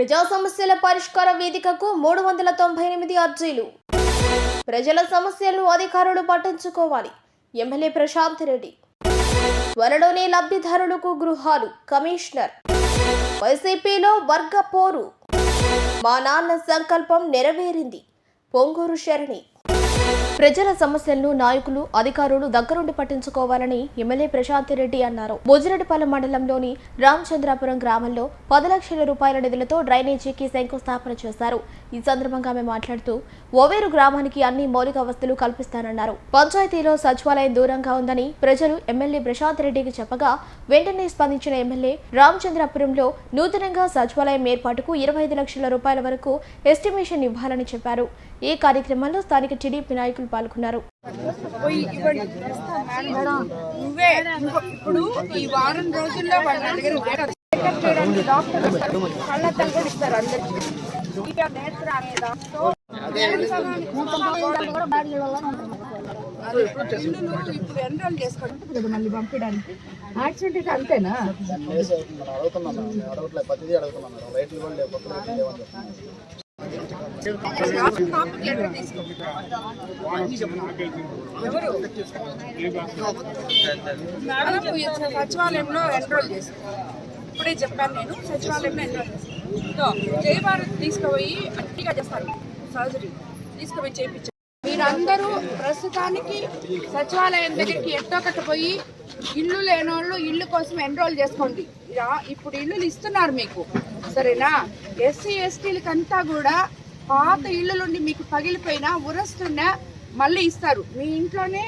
ప్రజా సమస్యల పరిష్కార వేదికకు మూడు వందల తొంభై ఎనిమిది అర్జీలు. ప్రజల సమస్యలను అధికారులు పట్టించుకోవాలి. ఎమ్మెల్యే ప్రశాంత్ రెడ్డి. త్వరలోనే లబ్ధిదారులకు గృహాలు కమిషనర్. వైసీపీలో వర్గ పోరు మా నాన్న సంకల్పం నెరవేరింది. పొంగూరు శరణి. ప్రజల సమస్యలను నాయకులు అధికారులు దగ్గరుండి పట్టించుకోవాలని ఎమ్మెల్యే ప్రశాంత్ రెడ్డి అన్నారు. బుజిరెడ్డిపాలెం మండలంలోని రామచంద్రాపురం గ్రామంలో పది లక్షల రూపాయల నిధులతో డ్రైనేజీకి శంకుస్థాపన చేశారు. ఈ సందర్భంగా ఆమె మాట్లాడుతూ ఓవేరు గ్రామానికి అన్ని మౌలిక వసతులు కల్పిస్తానన్నారు. పంచాయతీలో సచివాలయం దూరంగా ఉందని ప్రజలు ఎమ్మెల్యే ప్రశాంత్ రెడ్డికి చెప్పగా వెంటనే స్పందించిన ఎమ్మెల్యే రామచంద్రాపురంలో నూతనంగా సచివాలయం ఏర్పాటుకు ఇరవై ఐదు లక్షల రూపాయల వరకు ఎస్టిమేషన్ ఇవ్వాలని చెప్పారు. ఈ కార్యక్రమంలో స్థానిక టీడీపీ నాయకులు పాల్గొన్నారు. ఇప్పుడు ఈ వారం రోజుల్లో ఇప్పుడు ఎన్రోల్ చేసుకోండి. మళ్ళీ పంపించడానికి. యాక్సిడెంట్ అంతేనా? అడుగుతున్నాం అడగట్లేదు. ప్రతిదీ అడుగుతున్నాం కూడా సచివాలయంలో ఎన్రోల్ చేసుకో ఇప్పుడే చెప్పాను నేను సచివాలయంలో ఎన్రోల్ చేశాను జయభారత్ తీసుకుపోయి అట్టిగా చేస్తాను సర్జరీ. తీసుకుపోయి చేయించాను మీరందరూ ప్రస్తుతానికి సచివాలయం దగ్గరికి ఎట్టొకటి పోయి ఇల్లు లేనోళ్ళు ఇల్లు కోసం ఎన్రోల్ చేసుకోండి. ఇప్పుడు ఇల్లులు ఇస్తున్నారు మీకు. సరేనా? ఎస్సీ ఎస్టీలకంతా కూడా పాత ఇల్లులుండి మీకు పగిలిపోయినా ఉరస్తున్నా మళ్ళీ ఇస్తారు. మీ ఇంట్లోనే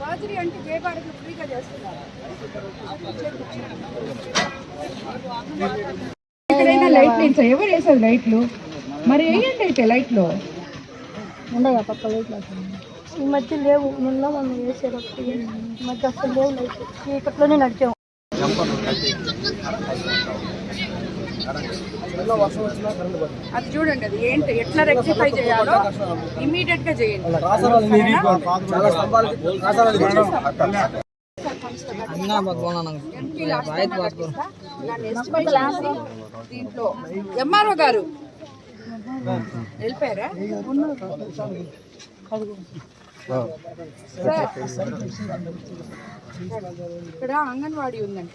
సర్జరీ అంటే జయభారత్ ఫ్రీగా చేస్తున్నారు? ఎక్కడైనా లైట్లు వేసారు ఎవరు వేసారు లైట్లు? మరి వేయండి అయితే లైట్లు. ఉండగా పక్క లైట్లు ఈ మధ్య లేవు. నిన్న మనం వేసారు ఈ మధ్య అసలు లేవు లైట్లు. చీకట్లోనే నడిచాము. అది చూడండి అది ఏంటి ఎట్లా రెక్టిఫై చేయాలో ఇమీడియట్గా చేయండి. దీంట్లో ఎంఆర్ఓ గారు. వెళ్ళిపోయారా? ఇక్కడ అంగన్వాడీ ఉందంట.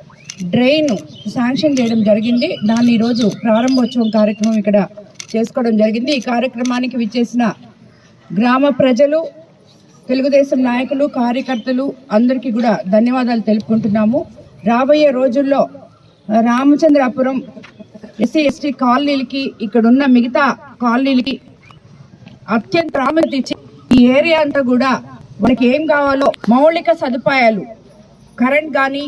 డ్రైన్ శాంక్షన్ చేయడం జరిగింది. దాన్ని ఈరోజు ప్రారంభోత్సవం కార్యక్రమం ఇక్కడ చేసుకోవడం జరిగింది. ఈ కార్యక్రమానికి విచ్చేసిన గ్రామ ప్రజలు తెలుగుదేశం నాయకులు కార్యకర్తలు అందరికీ కూడా ధన్యవాదాలు తెలుపుకుంటున్నాము. రాబోయే రోజుల్లో రామచంద్రాపురం ఎస్సీ ఎస్టీ కాలనీలకి ఇక్కడున్న మిగతా కాలనీలకి అత్యంత ప్రాముఖ్యత ఇచ్చి ఈ ఏరియా అంతా కూడా వాళ్ళకి ఏం కావాలో మౌలిక సదుపాయాలు కరెంట్ కానీ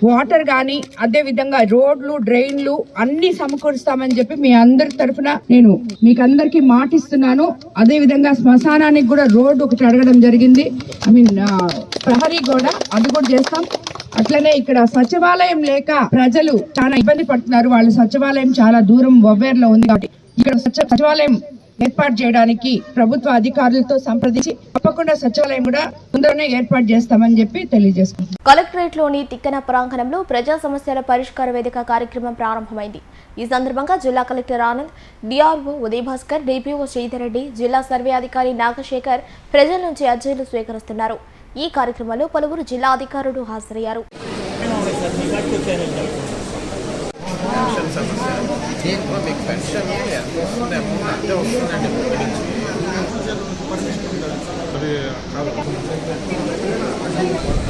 వాటర్ కానీ అదే విధంగా రోడ్లు డ్రైన్లు అన్ని సమకూరుస్తామని చెప్పి మీ అందరి తరఫున నేను మీకు అందరికి మాటిస్తున్నాను. అదే విధంగా శ్మశానానికి కూడా రోడ్డు ఒకటి అడగడం జరిగింది. ఐ మీన్ ప్రహరీ కూడా అది కూడా చేస్తాం. అట్లనే ఇక్కడ సచివాలయం లేక ప్రజలు చాలా ఇబ్బంది పడుతున్నారు. వాళ్ళ సచివాలయం చాలా దూరం వవ్వేర్లో ఉంది కాబట్టి. ఇక్కడ సచివాలయం ఏర్పాటు చేయడానికి ప్రభుత్వ అధికారులతో సంప్రదించి తప్పకుండా సచివాలయం కూడా తొందరనే ఏర్పాటు చేస్తామని చెప్పి తెలియజేసుకుంటాం కలెక్టరేట్లోని తిక్కన ప్రాంగణంలో ప్రజా సమస్యల పరిష్కార వేదిక కార్యక్రమం ప్రారంభమైంది. ఈ సందర్భంగా జిల్లా collector Anand DRO Uday Bhaskar DPO Sridhar Reddy జిల్లా సర్వే అధికారి నాగశేఖర్ ప్రజల నుంచి అర్జీలు స్వీకరిస్తున్నారు. ఈ కార్యక్రమంలో పలువురు జిల్లా అధికారులు హాజరయ్యారు. fashion 什么的，你我没穿上衣呀，我穿的不好，都穿的不好。这些还有什么？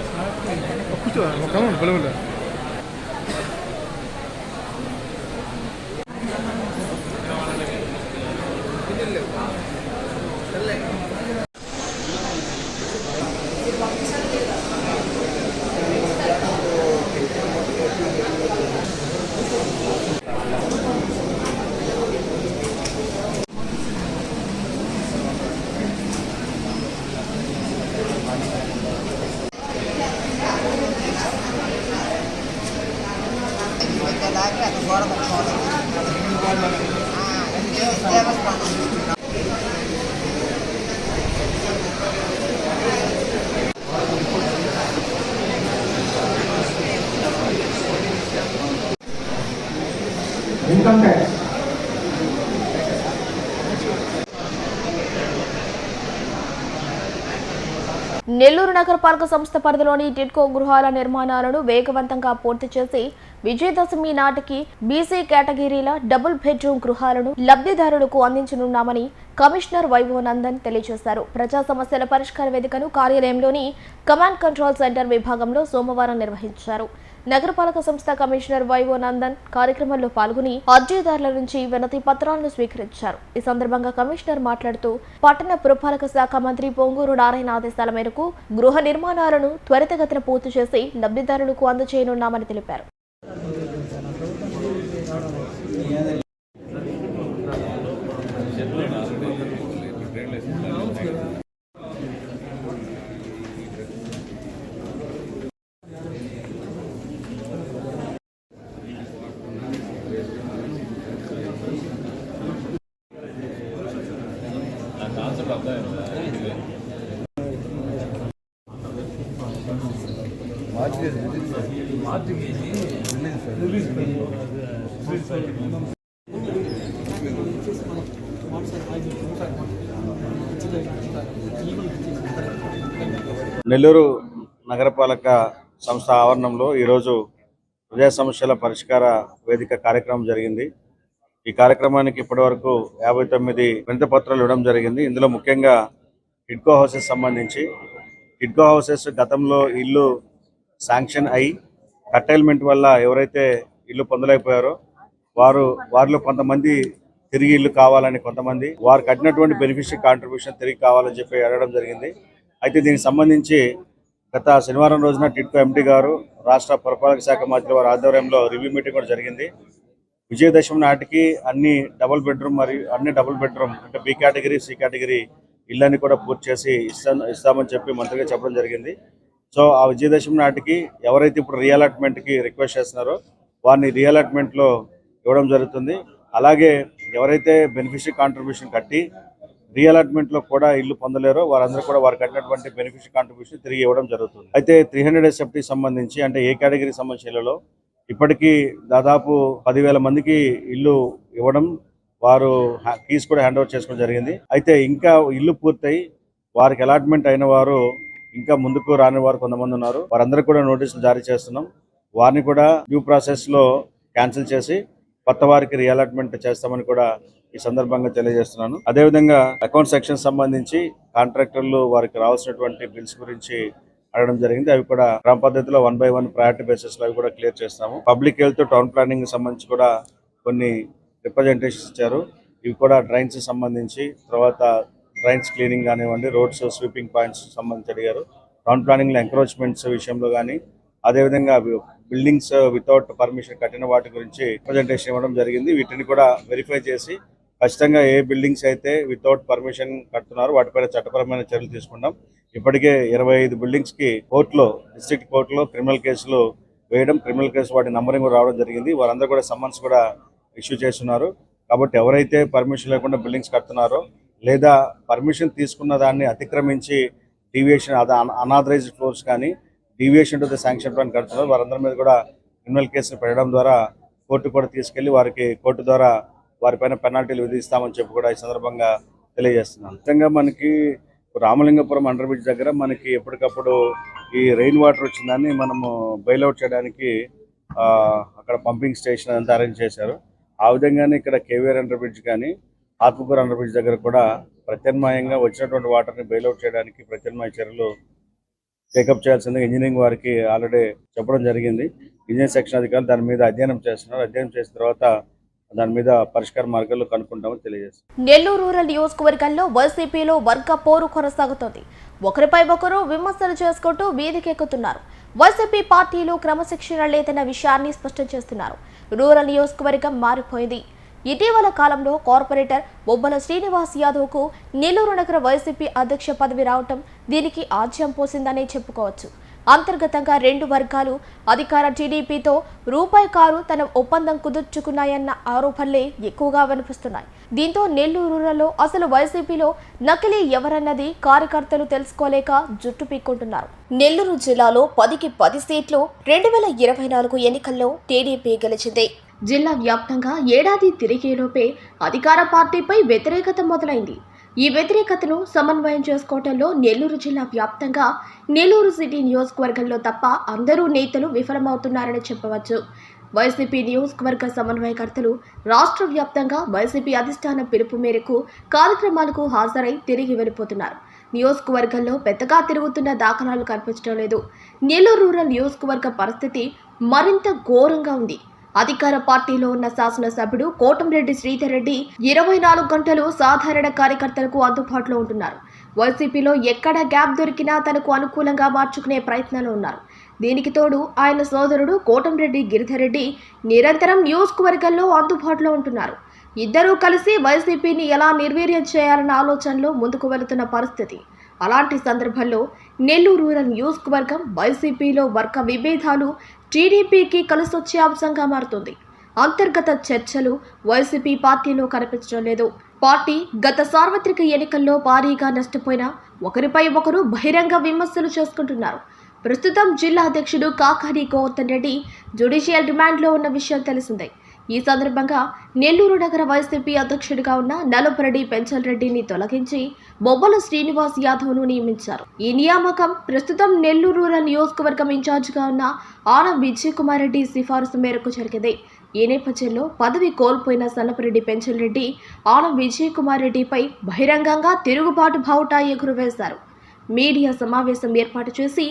Escucha, nos cagamos, boludo. Nellore నగరపాలక సంస్థ పరిధిలోని టిట్కో గృహాల నిర్మాణాలను వేగవంతంగా పూర్తి చేసి విజయదశమి నాటికి బీసీ కేటగిరీల డబుల్ బెడ్రూమ్ గృహాలను లబ్ధిదారులకు అందించనున్నామని కమిషనర్ వైభవ్ నందన్ తెలియజేశారు. ప్రజా సమస్యల పరిష్కార వేదికను కార్యాలయంలోని కమాండ్ కంట్రోల్ సెంటర్ విభాగంలో సోమవారం నిర్వహించారు. నగరపాలక సంస్థ కమిషనర్ వైవో నందన్ కార్యక్రమంలో పాల్గొని అర్జీదారుల నుంచి వినతి పత్రాలను స్వీకరించారు. ఈ సందర్భంగా కమిషనర్ మాట్లాడుతూ పట్టణ పురపాలక శాఖ మంత్రి పొంగూరు నారాయణ ఆదేశాల మేరకు గృహ నిర్మాణాలను త్వరితగతిన పూర్తి చేసి లబ్ధిదారులకు అందజేయనున్నామని తెలిపారు. నెల్లూరు నగరపాలక సంస్థ ఆవరణంలో ఈరోజు ప్రజా సమస్యల పరిష్కార వేదిక కార్యక్రమం జరిగింది. ఈ కార్యక్రమానికి ఇప్పటివరకు యాభై తొమ్మిది వినతి పత్రాలు ఇవ్వడం జరిగింది. ఇందులో ముఖ్యంగా ఇడ్కో హౌసెస్ సంబంధించి టిడ్కో హౌసెస్ గతంలో ఇల్లు శాంక్షన్ అయి కట్టైల్మెంట్ వల్ల ఎవరైతే ఇల్లు పొందలేకపోయారో వారు వారిలో కొంతమంది తిరిగి ఇల్లు కావాలని కొంతమంది వారు కట్టినటువంటి బెనిఫిషరీ కాంట్రిబ్యూషన్ తిరిగి కావాలని చెప్పి అడగడం జరిగింది. అయితే దీనికి సంబంధించి గత శనివారం రోజున టిడ్కో ఎండి గారు రాష్ట్ర పురపాలక శాఖ మంత్రి వారి ఆధ్వర్యంలో రివ్యూ మీటింగ్ కూడా జరిగింది. విజయదశమి నాటికి అన్ని డబుల్ బెడ్రూమ్ మరియు అన్ని డబుల్ బెడ్రూమ్ అంటే బి కేటగిరీ సి కేటగిరీ ఇళ్ళని కూడా పూర్తి చేసి ఇస్తా ఇస్తామని చెప్పి మంత్రిగా చెప్పడం జరిగింది. సో ఆ విజయదశమి నాటికి ఎవరైతే ఇప్పుడు రీఅలాట్మెంట్కి రిక్వెస్ట్ చేస్తున్నారో వారిని రీఅలాట్మెంట్లో ఇవ్వడం జరుగుతుంది. అలాగే ఎవరైతే బెనిఫిషరీ కాంట్రిబ్యూషన్ కట్టి రీఅలాట్మెంట్లో కూడా ఇల్లు పొందలేరో వారందరూ కూడా వారు కట్టినటువంటి బెనిఫిషరీ కాంట్రిబ్యూషన్ తిరిగి ఇవ్వడం జరుగుతుంది. అయితే త్రీ హండ్రెడ్ ఎస్ఎఫ్టీ సంబంధించి అంటే ఏ కేటగిరీ సంబంధించిన ఇళ్ళలో ఇప్పటికీ దాదాపు పదివేల మందికి ఇల్లు ఇవ్వడం వారు కీస్ కూడా హ్యాండ్ ఓవర్ చేసుకోవడం జరిగింది. అయితే ఇంకా ఇల్లు పూర్తయి వారికి అలాట్మెంట్ అయిన వారు ఇంకా ముందుకు రాని వారు కొంతమంది ఉన్నారు. వారందరూ కూడా నోటీసులు జారీ చేస్తున్నాం. వారిని కూడా డ్యూ ప్రాసెస్లో క్యాన్సిల్ చేసి కొత్త వారికి రీఅలాట్మెంట్ చేస్తామని కూడా ఈ సందర్భంగా తెలియజేస్తున్నాను. అదేవిధంగా అకౌంట్ సెక్షన్ సంబంధించి కాంట్రాక్టర్లు వారికి రావాల్సినటువంటి బిల్స్ గురించి అడగడం జరిగింది. అవి కూడా క్రమ పద్ధతిలో వన్ బై వన్ ప్రయారిటీ బేసిస్లో అవి కూడా క్లియర్ చేస్తాము పబ్లిక్ హెల్త్ టౌన్ ప్లానింగ్ సంబంధించి కూడా కొన్ని రిప్రజెంటేషన్ ఇచ్చారు. ఇవి కూడా డ్రైన్స్ సంబంధించి తర్వాత డ్రైన్స్ క్లీనింగ్ కానివ్వండి రోడ్స్ స్వీపింగ్ పాయింట్స్ సంబంధించి అడిగారు. టౌన్ ప్లానింగ్లో ఎంక్రోచ్మెంట్స్ విషయంలో కానీ అదేవిధంగా బిల్డింగ్స్ వితౌట్ పర్మిషన్ కట్టిన వాటి గురించి ప్రజెంటేషన్ ఇవ్వడం జరిగింది. వీటిని కూడా వెరిఫై చేసి ఖచ్చితంగా ఏ బిల్డింగ్స్ అయితే వితౌట్ పర్మిషన్ కడుతున్నారో వాటిపైన చట్టపరమైన చర్యలు తీసుకుంటాం. ఇప్పటికే ఇరవై ఐదు బిల్డింగ్స్కి కోర్టులో డిస్ట్రిక్ట్ కోర్టులో క్రిమినల్ కేసులు వేయడం క్రిమినల్ కేసు వాటి నంబరింగ్ కూడా రావడం జరిగింది. వారందరూ కూడా సమ్మన్స్ కూడా ఇష్యూ చేస్తున్నారు. కాబట్టి ఎవరైతే పర్మిషన్ లేకుండా బిల్డింగ్స్ కడుతున్నారో లేదా పర్మిషన్ తీసుకున్న దాన్ని అతిక్రమించి డీవియేషన్ అద అనాథరైజ్డ్ ఫ్లోర్స్ కానీ deviation to the sanction plan కడుతున్నారు. వారందరి మీద కూడా క్రిమినల్ కేసులు పెట్టడం ద్వారా కోర్టు కూడా తీసుకెళ్ళి వారికి కోర్టు ద్వారా వారిపైన పెనాల్టీలు విధిస్తామని చెప్పి కూడా ఈ సందర్భంగా తెలియజేస్తున్నాను. ముఖ్యంగా మనకి రామలింగపురం అండర్ బ్రిడ్జ్ దగ్గర మనకి ఎప్పటికప్పుడు ఈ రెయిన్ వాటర్ వచ్చిందని మనము బెయిల్అవుట్ చేయడానికి ఆ, అక్కడ పంపింగ్ స్టేషన్ అంతా అరేంజ్ చేశారు. ఆ విధంగానే ఇక్కడ కేవీఆర్ అండర్ బ్రిడ్జ్ కానీ ఆత్మకూర అండర్ బ్రిడ్జ్ దగ్గర కూడా ప్రత్యామ్నాయంగా వచ్చినటువంటి వాటర్ని బైల్అవుట్ చేయడానికి ప్రత్యామ్నాయ చర్యలు టేకప్ చేయాల్సిందిగా ఇంజనీరింగ్ వారికి ఆల్రెడీ చెప్పడం జరిగింది. ఇంజనీరింగ్ సెక్షన్ అధికారులు దాని మీద అధ్యయనం చేస్తున్నారు. అధ్యయనం చేసిన తర్వాత దాని మీద పరిష్కార మార్గాలు కనుక్కుంటామని తెలియజేస్తారు నెల్లూరు రూరల్ నియోజకవర్గంలో వైసీపీలో వర్గ పోరు కొనసాగుతోంది. ఒకరిపై ఒకరు విమర్శలు చేసుకుంటూ వీధికెక్కుతున్నారు వైసీపీ పార్టీలో క్రమశిక్షణ లేదన్న విషయాన్ని స్పష్టం చేస్తున్నారు. రూరల్ నియోజకవర్గం మారిపోయింది. ఇటీవల కాలంలో కార్పొరేటర్ బొబ్బల శ్రీనివాస్ యాదవ్కు నెల్లూరు నగర వైసీపీ అధ్యక్ష పదవి రావటం దీనికి ఆజ్యం పోసిందనే చెప్పుకోవచ్చు. అంతర్గతంగా రెండు వర్గాలు అధికార టీడీపీతో రూపాయి కారు తన ఒప్పందం కుదుర్చుకున్నాయన్న ఆరోపణలే ఎక్కువగా వినిపిస్తున్నాయి. దీంతో నెల్లూరులో అసలు వైసీపీలో నకిలీ ఎవరన్నది కార్యకర్తలు తెలుసుకోలేక జుట్టు పీక్కుంటున్నారు. నెల్లూరు జిల్లాలో పదికి పది సీట్లు రెండు వేల ఇరవై నాలుగు ఎన్నికల్లో టీడీపీ గెలిచింది. జిల్లా వ్యాప్తంగా ఏడాది తిరిగేలోపే అధికార పార్టీపై వ్యతిరేకత మొదలైంది. ఈ వ్యతిరేకతను సమన్వయం చేసుకోవటంలో నెల్లూరు జిల్లా వ్యాప్తంగా నెల్లూరు సిటీ నియోజకవర్గంలో తప్ప అందరూ నేతలు విఫలమవుతున్నారని చెప్పవచ్చు. వైసీపీ నియోజకవర్గ సమన్వయకర్తలు రాష్ట్ర వ్యాప్తంగా వైసీపీ అధిష్టాన పిలుపు మేరకు కార్యక్రమాలకు హాజరై తిరిగి వెళ్ళిపోతున్నారు. నియోజకవర్గంలో పెద్దగా తిరుగుతున్న దాఖలాలు కనిపించడం లేదు. నెల్లూరు రూరల్ నియోజకవర్గ పరిస్థితి మరింత ఘోరంగా ఉంది. అధికార పార్టీలో ఉన్న శాసనసభ్యుడు కోటంరెడ్డి శ్రీధర్ రెడ్డి ఇరవై నాలుగు గంటలు సాధారణ కార్యకర్తలకు అందుబాటులో ఉంటున్నారు. వైసీపీలో ఎక్కడ గ్యాప్ దొరికినా తనకు అనుకూలంగా మార్చుకునే ప్రయత్నంలో ఉన్నారు. దీనికి తోడు ఆయన సోదరుడు కోటంరెడ్డి గిరిధర్ రెడ్డి నిరంతరం నియోజకవర్గంలో అందుబాటులో ఉంటున్నారు. ఇద్దరూ కలిసి వైసీపీని ఎలా నిర్వీర్యం చేయాలన్న ఆలోచనలో ముందుకు వెళుతున్న పరిస్థితి. అలాంటి సందర్భంలో నెల్లూరు రూరల్ నియోజకవర్గం వైసీపీలో వర్గ విభేదాలు టీడీపీకి కలిసొచ్చే అంశంగా మారుతుంది. అంతర్గత చర్చలు వైసీపీ పార్టీలో కనిపించడం లేదు. పార్టీ గత సార్వత్రిక ఎన్నికల్లో భారీగా నష్టపోయినా ఒకరిపై ఒకరు బహిరంగ విమర్శలు చేసుకుంటున్నారు. ప్రస్తుతం జిల్లా అధ్యక్షుడు కాకాని గోవర్ధన్ రెడ్డి జ్యుడిషియల్ డిమాండ్లో ఉన్న విషయం తెలిసిందే. ఈ సందర్భంగా నెల్లూరు నగర వైసీపీ అధ్యక్షుడిగా ఉన్న నలుపరెడ్డి పెంచల్ రెడ్డిని తొలగించి బొబ్బల శ్రీనివాస్ యాదవ్ను నియమించారు. ఈ నియామకం ప్రస్తుతం నెల్లూరు రూరల్ నియోజకవర్గం ఇన్ఛార్జిగా ఉన్న ఆనం విజయ్ కుమార్ రెడ్డి సిఫారసు మేరకు జరిగింది. ఈ నేపథ్యంలో పదవి కోల్పోయిన సన్నపరెడ్డి పెంచల్ రెడ్డి ఆనం విజయ్ కుమార్ రెడ్డిపై బహిరంగంగా తిరుగుబాటు బావుటా ఎగురవేశారు. మీడియా సమావేశం ఏర్పాటు చేసి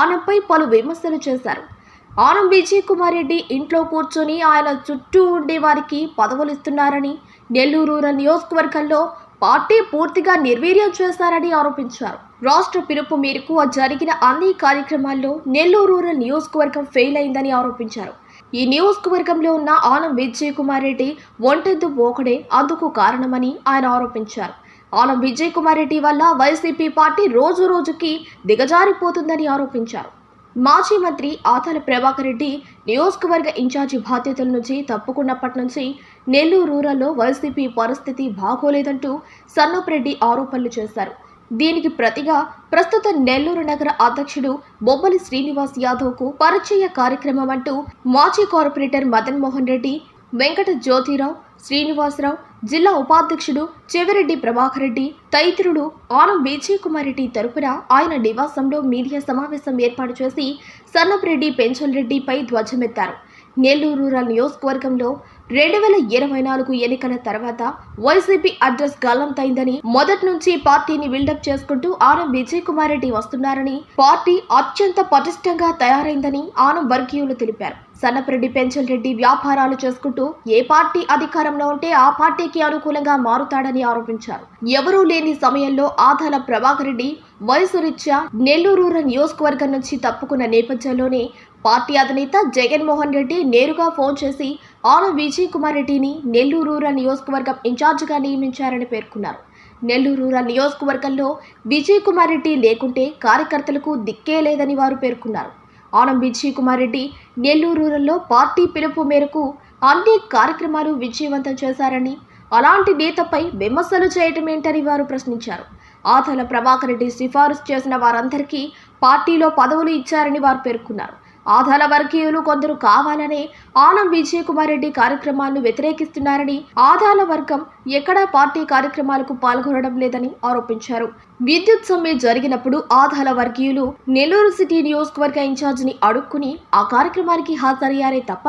ఆనంపై పలు విమర్శలు చేశారు. ఆనం విజయ్ కుమార్ రెడ్డి ఇంట్లో కూర్చొని ఆయన చుట్టూ ఉండే వారికి పదవులు ఇస్తున్నారని నెల్లూరు నియోజకవర్గంలో పార్టీ పూర్తిగా నిర్వీర్యం చేశారని ఆరోపించారు. రాష్ట్ర పిలుపు మేరకు జరిగిన అన్ని కార్యక్రమాల్లో నెల్లూరు రూరల్ నియోజకవర్గం ఫెయిల్ అయిందని ఆరోపించారు. ఈ నియోజకవర్గంలో ఉన్న ఆనం విజయ్ కుమార్ రెడ్డి ఒంటెద్దు పోకడే అందుకు కారణమని ఆయన ఆరోపించారు. ఆనం విజయ్ కుమార్ రెడ్డి వల్ల వైసీపీ పార్టీ రోజు రోజుకి దిగజారిపోతుందని ఆరోపించారు. మాజీ మంత్రి ఆతాల ప్రభాకర్ రెడ్డి నియోజకవర్గ ఇన్ఛార్జి బాధ్యతల నుంచి తప్పుకున్నప్పటి నుంచి నెల్లూరు రూరల్లో వైసీపీ పరిస్థితి బాగోలేదంటూ సన్నపరెడ్డి ఆరోపణలు చేశారు. దీనికి ప్రతిగా ప్రస్తుత నెల్లూరు నగర అధ్యక్షుడు బొబ్బలి శ్రీనివాస్ యాదవ్కు పరిచయ కార్యక్రమం అంటూ మాజీ కార్పొరేటర్ మదన్ మోహన్ రెడ్డి వెంకట జ్యోతిరావు శ్రీనివాసరావు జిల్లా ఉపాధ్యక్షుడు చెవిరెడ్డి ప్రభాకర్ రెడ్డి తదితరులు ఆనం విజయ్ కుమార్ రెడ్డి తరపున ఆయన నివాసంలో మీడియా సమావేశం ఏర్పాటు చేసి సన్నపరెడ్డి పెంచల్ రెడ్డిపై ధ్వజమెత్తారు. నెల్లూరు రూరల్ నియోజకవర్గంలో రెండు వేల ఇరవై నాలుగు ఎన్నికల తర్వాత వైసీపీ అడ్రస్ గల్లంతైందని మొదటి నుంచి పార్టీని బిల్డప్ చేసుకుంటూ ఆనం విజయ్ కుమార్ రెడ్డి వస్తున్నారని పార్టీ అత్యంత పటిష్టంగా తయారైందని ఆనం వర్గీయులు తెలిపారు. సన్నపరెడ్డి పెంచల్ రెడ్డి వ్యాపారాలు చేసుకుంటూ ఏ పార్టీ అధికారంలో ఉంటే ఆ పార్టీకి అనుకూలంగా మారుతాడని ఆరోపించారు. ఎవరూ లేని సమయంలో ఆదాల ప్రభాకర్ రెడ్డి వయసు రీత్యా నెల్లూరు నియోజకవర్గం నుంచి తప్పుకున్న నేపథ్యంలోనే పార్టీ అధినేత జగన్మోహన్ రెడ్డి నేరుగా ఫోన్ చేసి ఆనం విజయ్ కుమార్ రెడ్డిని నెల్లూరు రూరల్ నియోజకవర్గం ఇన్ఛార్జిగా నియమించారని పేర్కొన్నారు. నెల్లూరు రూరల్ నియోజకవర్గంలో విజయ్ కుమార్ రెడ్డి లేకుంటే కార్యకర్తలకు దిక్కే లేదని వారు పేర్కొన్నారు. ఆనం విజయ్ కుమార్ రెడ్డి నెల్లూరు రూరల్లో పార్టీ పిలుపు మేరకు అన్ని కార్యక్రమాలు విజయవంతం చేశారని అలాంటి నేతపై విమర్శలు చేయటం ఏంటని వారు ప్రశ్నించారు. ఆతల ప్రభాకర్ రెడ్డి సిఫారసు చేసిన వారందరికీ పార్టీలో పదవులు ఇచ్చారని వారు పేర్కొన్నారు. ఆధాల వర్గీయులు కొందరు కావాలనే ఆనం విజయ్ కుమార్ రెడ్డి కార్యక్రమాలను వ్యతిరేకిస్తున్నారని ఆధాల వర్గం ఎక్కడా పార్టీ కార్యక్రమాలకు పాల్గొనడం లేదని ఆరోపించారు. విద్యుత్ సమ్మె జరిగినప్పుడు ఆధాల వర్గీయులు నెల్లూరు సిటీ నియోజకవర్గ ఇన్ఛార్జిని అడుక్కుని ఆ కార్యక్రమానికి హాజరయ్యారే తప్ప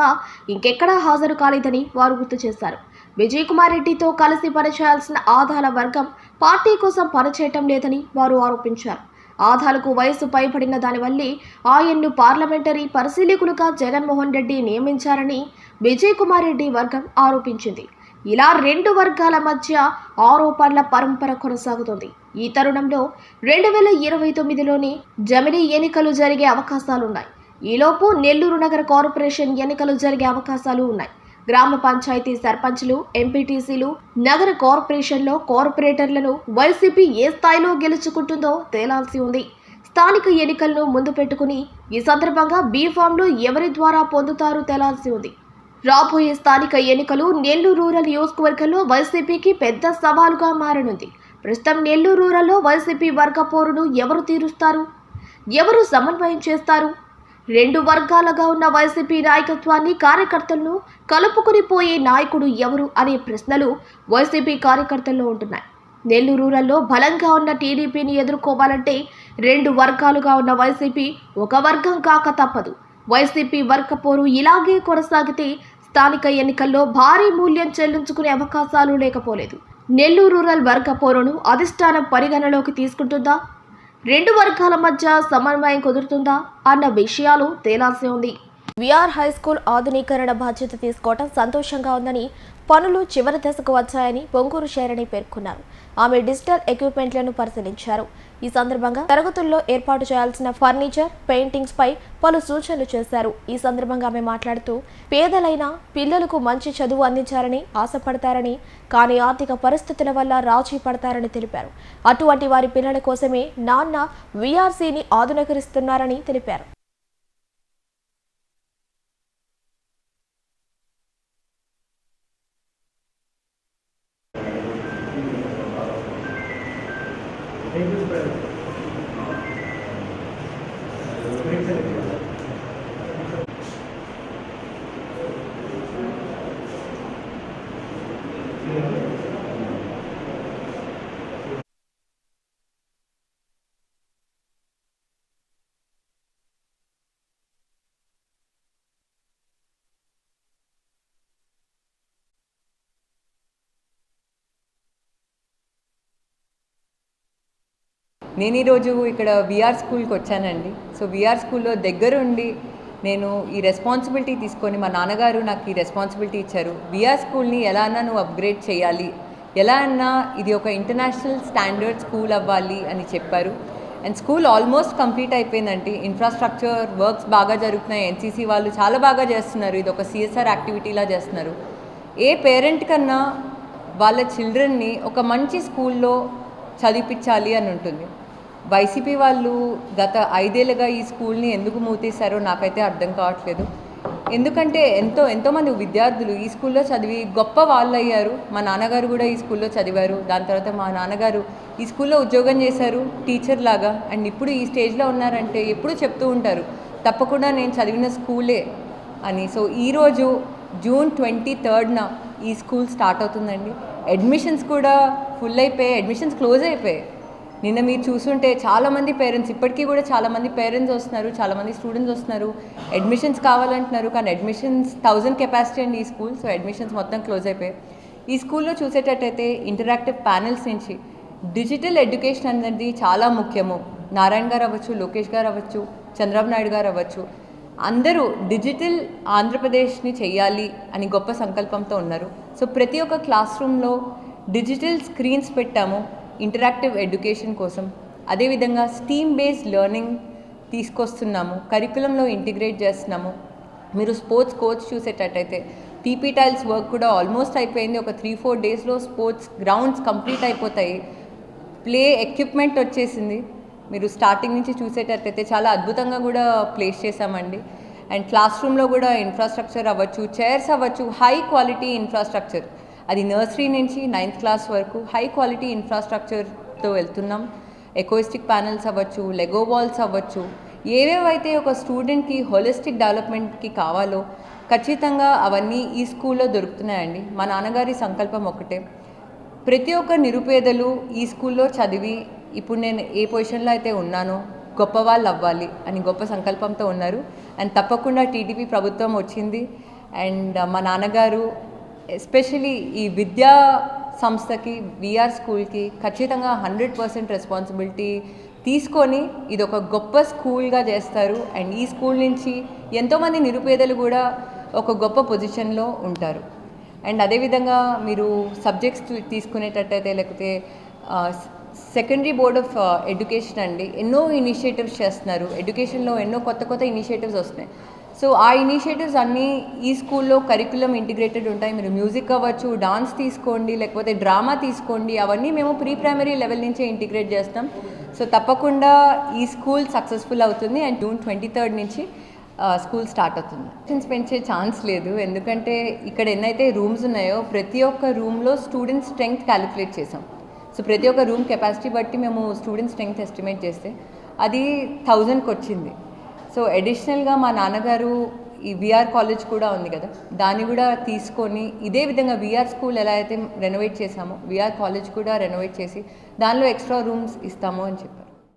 ఇంకెక్కడా హాజరు కాలేదని వారు గుర్తు చేశారు. విజయ్ కుమార్ రెడ్డితో కలిసి పనిచేయాల్సిన ఆధాల వర్గం పార్టీ కోసం పనిచేయటం లేదని వారు ఆరోపించారు. ఆధాలకు వయసు పైబడిన దానివల్లే ఆయన్ను పార్లమెంటరీ పరిశీలకులుగా జగన్మోహన్ రెడ్డి నియమించారని విజయ్ కుమార్ రెడ్డి వర్గం ఆరోపించింది. ఇలా రెండు వర్గాల మధ్య ఆరోపణల పరంపర కొనసాగుతుంది. ఈ తరుణంలో రెండు వేల ఇరవై తొమ్మిదిలోనే జమినీ ఎన్నికలు జరిగే అవకాశాలున్నాయి. ఈలోపు నెల్లూరు నగర కార్పొరేషన్ ఎన్నికలు జరిగే అవకాశాలు ఉన్నాయి. గ్రామ పంచాయతీ సర్పంచ్లు ఎంపీటీసీలు నగర కార్పొరేషన్లో కార్పొరేటర్లను వైసీపీ ఏ స్థాయిలో గెలుచుకుంటుందో తేలాల్సి ఉంది. స్థానిక ఎన్నికలను ముందు పెట్టుకుని ఈ సందర్భంగా బీ ఫామ్లు ఎవరి ద్వారా పొందుతారో తేలాల్సి ఉంది. రాబోయే స్థానిక ఎన్నికలు నెల్లూరు రూరల్ నియోజకవర్గంలో వైసీపీకి పెద్ద సవాలుగా మారనుంది. ప్రస్తుతం నెల్లూరు రూరల్లో వైసీపీ వర్గ పోరును ఎవరు తీరుస్తారు? ఎవరు సమన్వయం చేస్తారు? రెండు వర్గాలుగా ఉన్న వైసీపీ నాయకత్వాన్ని కార్యకర్తలను కలుపుకుని పోయే నాయకుడు ఎవరు అనే ప్రశ్నలు వైసీపీ కార్యకర్తల్లో ఉంటున్నాయి. నెల్లూరు రూరల్లో బలంగా ఉన్న టీడీపీని ఎదుర్కోవాలంటే రెండు వర్గాలుగా ఉన్న వైసీపీ ఒక వర్గం కాక తప్పదు. వైసీపీ వర్గ పోరు ఇలాగే కొనసాగితే స్థానిక ఎన్నికల్లో భారీ మూల్యం చెల్లించుకునే అవకాశాలు లేకపోలేదు. నెల్లూరు రూరల్ వర్గ పోరును అధిష్టానం పరిగణలోకి తీసుకుంటుందా? రెండు వర్గాల మధ్య సమన్వయం కుదురుతుందా అన్న విషయాలు తేలాల్సి ఉంది. విఆర్ హై స్కూల్ ఆధునీకరణ బాధ్యత తీసుకోవడం సంతోషంగా ఉందని పనులు చివరి దశకు వచ్చాయని పొంగూరు శేరణి పేర్కొన్నారు. ఆమె డిజిటల్ ఎక్విప్మెంట్లను పరిశీలించారు. ఈ సందర్భంగా తరగతుల్లో ఏర్పాటు చేయాల్సిన ఫర్నిచర్ పెయింటింగ్స్ పై పలు సూచనలు చేశారు. ఈ సందర్భంగా ఆమె మాట్లాడుతూ పేదలైన పిల్లలకు మంచి చదువు అందించాలని ఆశపడతారని కానీ ఆర్థిక పరిస్థితుల వల్ల రాజీ పడతారని తెలిపారు. అటువంటి వారి పిల్లల కోసమే నాన్న వీఆర్సీని ఆధునీకరిస్తున్నారని తెలిపారు. నేను ఈరోజు ఇక్కడ విఆర్ స్కూల్కి వచ్చానండి. సో విఆర్ స్కూల్లో దగ్గరుండి నేను ఈ రెస్పాన్సిబిలిటీ తీసుకొని మా నాన్నగారు నాకు ఈ రెస్పాన్సిబిలిటీ ఇచ్చారు. విఆర్ స్కూల్ని ఎలా అన్నా నువ్వు అప్గ్రేడ్ చేయాలి. ఎలా అన్నా ఇది ఒక ఇంటర్నేషనల్ స్టాండర్డ్ స్కూల్ అవ్వాలి అని చెప్పారు. అండ్ స్కూల్ ఆల్మోస్ట్ కంప్లీట్ అయిపోయిందండి. ఇన్ఫ్రాస్ట్రక్చర్ వర్క్స్ బాగా జరుగుతున్నాయి. ఎన్సీసీ వాళ్ళు చాలా బాగా చేస్తున్నారు. ఇది ఒక సిఎస్ఆర్ యాక్టివిటీలా చేస్తున్నారు. ఏ పేరెంట్ కన్నా వాళ్ళ చిల్డ్రన్ని ఒక మంచి స్కూల్లో చదివించాలి అని ఉంటుంది. వైసీపీ వాళ్ళు గత ఐదేళ్ళుగా ఈ స్కూల్ని ఎందుకు మూతేశారో నాకైతే అర్థం కావట్లేదు. ఎందుకంటే ఎంతో ఎంతోమంది విద్యార్థులు ఈ స్కూల్లో చదివి గొప్ప వాళ్ళు అయ్యారు మా నాన్నగారు కూడా ఈ స్కూల్లో చదివారు. దాని తర్వాత మా నాన్నగారు ఈ స్కూల్లో ఉద్యోగం చేశారు టీచర్ లాగా. అండ్ ఇప్పుడు ఈ స్టేజ్లో ఉన్నారంటే ఎప్పుడూ చెప్తూ ఉంటారు తప్పకుండా నేను చదివిన స్కూలే అని. సో ఈరోజు జూన్ ట్వంటీ థర్డ్న ఈ స్కూల్ స్టార్ట్ అవుతుందండి. అడ్మిషన్స్ కూడా ఫుల్ అయిపోయాయి అడ్మిషన్స్ క్లోజ్ అయిపోయాయి. నిన్న మీరు చూసుంటే చాలామంది పేరెంట్స్ ఇప్పటికీ కూడా చాలామంది పేరెంట్స్ వస్తున్నారు చాలామంది స్టూడెంట్స్ వస్తున్నారు. అడ్మిషన్స్ కావాలంటున్నారు కానీ అడ్మిషన్స్ థౌజండ్ కెపాసిటీ అండి ఈ స్కూల్. సో అడ్మిషన్స్ మొత్తం క్లోజ్ అయిపోయాయి. ఈ స్కూల్లో చూసేటట్టయితే ఇంటరాక్టివ్ ప్యానెల్స్ నుంచి డిజిటల్ ఎడ్యుకేషన్ అనేది చాలా ముఖ్యము. నారాయణ గారు అవ్వచ్చు లోకేష్ గారు అవ్వచ్చు చంద్రబాబు నాయుడు గారు అవ్వచ్చు. అందరూ డిజిటల్ ఆంధ్రప్రదేశ్ని చెయ్యాలి అని గొప్ప సంకల్పంతో ఉన్నారు. సో ప్రతి ఒక్క క్లాస్ రూమ్లో డిజిటల్ స్క్రీన్స్ పెట్టాము. ఇంటరాక్టివ్ ఎడ్యుకేషన్ కోసం అదేవిధంగా స్టీమ్ బేస్డ్ లెర్నింగ్ తీసుకొస్తున్నాము కరికులంలో ఇంటిగ్రేట్ చేస్తున్నాము. మీరు స్పోర్ట్స్ కోచ్ చూసేటట్టయితే పీపీ టైల్స్ వర్క్ కూడా ఆల్మోస్ట్ అయిపోయింది. ఒక త్రీ ఫోర్ డేస్లో స్పోర్ట్స్ గ్రౌండ్స్ కంప్లీట్ అయిపోతాయి. ప్లే ఎక్విప్మెంట్ వచ్చేసింది. మీరు స్టార్టింగ్ నుంచి చూసేటట్టయితే చాలా అద్భుతంగా కూడా ప్లేస్ చేశామండి. అండ్ క్లాస్ రూమ్లో కూడా ఇన్ఫ్రాస్ట్రక్చర్ అవ్వచ్చు చైర్స్ అవ్వచ్చు హై క్వాలిటీ ఇన్ఫ్రాస్ట్రక్చర్ అది నర్సరీ నుంచి నైన్త్ క్లాస్ వరకు హై క్వాలిటీ ఇన్ఫ్రాస్ట్రక్చర్తో వెళ్తున్నాం. ఎకోయిస్టిక్ ప్యానల్స్ అవ్వచ్చు లెగో వాల్స్ అవ్వచ్చు. ఏవేవైతే ఒక స్టూడెంట్కి హోలిస్టిక్ డెవలప్మెంట్కి కావాలో ఖచ్చితంగా అవన్నీ ఈ స్కూల్లో దొరుకుతున్నాయండి. మా నాన్నగారి సంకల్పం ఒకటే ప్రతి ఒక్క నిరుపేదలు ఈ స్కూల్లో చదివి ఇప్పుడు నేను ఏ పొజిషన్లో అయితే ఉన్నానో గొప్ప వాళ్ళు అవ్వాలి అని గొప్ప సంకల్పంతో ఉన్నారు. అండ్ తప్పకుండా టీడీపీ ప్రభుత్వం వచ్చింది. అండ్ మా నాన్నగారు ఎస్పెషలీ ఈ విద్యా సంస్థకి విఆర్ స్కూల్కి ఖచ్చితంగా హండ్రెడ్ పర్సెంట్ రెస్పాన్సిబిలిటీ తీసుకొని ఇది ఒక గొప్ప స్కూల్గా చేస్తారు. అండ్ ఈ స్కూల్ నుంచి ఎంతోమంది నిరుపేదలు కూడా ఒక గొప్ప పొజిషన్లో ఉంటారు. అండ్ అదేవిధంగా మీరు సబ్జెక్ట్స్ తీసుకునేటట్టయితే లేకపోతే సెకండరీ బోర్డ్ ఆఫ్ ఎడ్యుకేషన్ అండి ఎన్నో ఇనిషియేటివ్స్ చేస్తున్నారు. ఎడ్యుకేషన్లో ఎన్నో కొత్త కొత్త ఇనిషియేటివ్స్ వస్తున్నాయి. సో ఆ ఇనిషియేటివ్స్ అన్నీ ఈ స్కూల్లో కరికులం ఇంటిగ్రేటెడ్ ఉంటాయి. మీరు మ్యూజిక్ అవ్వచ్చు డాన్స్ తీసుకోండి లేకపోతే డ్రామా తీసుకోండి అవన్నీ మేము ప్రీ ప్రైమరీ లెవెల్ నుంచే ఇంటిగ్రేట్ చేస్తాం. సో తప్పకుండా ఈ స్కూల్ సక్సెస్ఫుల్ అవుతుంది అండ్ జూన్ ట్వంటీ థర్డ్ నుంచి స్కూల్ స్టార్ట్ అవుతుంది. స్టూడెంట్స్ పెంచే ఛాన్స్ లేదు. ఎందుకంటే ఇక్కడ ఎన్నైతే రూమ్స్ ఉన్నాయో ప్రతి ఒక్క రూమ్లో స్టూడెంట్ స్ట్రెంగ్త్ క్యాలిక్యులేట్ చేసాం. సో ప్రతి ఒక్క రూమ్ కెపాసిటీ బట్టి మేము స్టూడెంట్ స్ట్రెంగ్త్ ఎస్టిమేట్ చేస్తే అది థౌజండ్కి వచ్చింది. సో అడిషనల్గా మా నాన్నగారు ఈ విఆర్ కాలేజ్ కూడా ఉంది కదా దాన్ని కూడా తీసుకొని ఇదే విధంగా విఆర్ స్కూల్ ఎలా అయితే రెనోవేట్ చేసామో విఆర్ కాలేజ్ కూడా రెనోవేట్ చేసి దానిలో ఎక్స్ట్రా రూమ్స్ ఇస్తాము అని చెప్పారు.